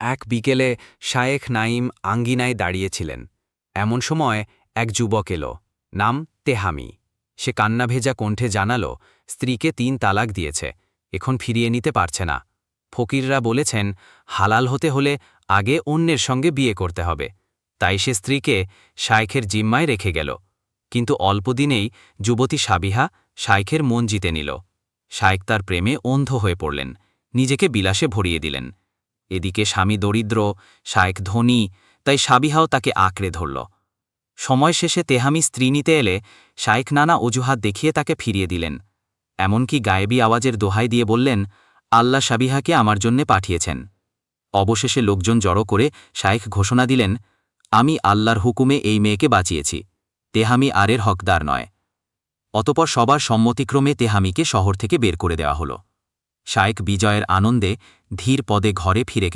এক বিকেলে শায়েখ নাইম আঙ্গিনায় দাঁড়িয়েছিলেন। এমন সময় এক যুবক এলো, নাম তেহামি। সে কান্না ভেজা কণ্ঠে জানালো, স্ত্রীকে তিন তালাক দিয়েছে, এখন ফিরিয়ে নিতে পারছে না। ফকিররা বলেছেন, হালাল হতে হলে আগে অন্যের সঙ্গে বিয়ে করতে হবে। তাই সে স্ত্রীকে শায়েখের জিম্মায় রেখে গেল। কিন্তু অল্পদিনেই যুবতী সাবিহা শায়েখের মন জিতে নিল। শায়েখ তার প্রেমে অন্ধ হয়ে পড়লেন। নিজেকে বিলাসে ভরিয়ে দিলেন। এদিকে স্বামী দরিদ্র, শায়েক ধনী, তাই সাবিহাও তাকে আঁকড়ে ধরল। সময় শেষে তেহামি স্ত্রী নিতে এলে শায়েক নানা অজুহাত দেখিয়ে তাকে ফিরিয়ে দিলেন। এমনকি গায়েবী আওয়াজের দোহাই দিয়ে বললেন, আল্লাহ সাবিহাকে আমার জন্যে পাঠিয়েছেন। অবশেষে লোকজন জড়ো করে শায়েখ ঘোষণা দিলেন, আমি আল্লাহর হুকুমে এই মেয়েকে বাঁচিয়েছি। তেহামি আরের হকদার নয়। অতপর সবার সম্মতিক্রমে তেহামিকে শহর থেকে বের করে দেওয়া হল। শায়েক বিজয়ের আনন্দে ধীর পদে ঘরে ফিরে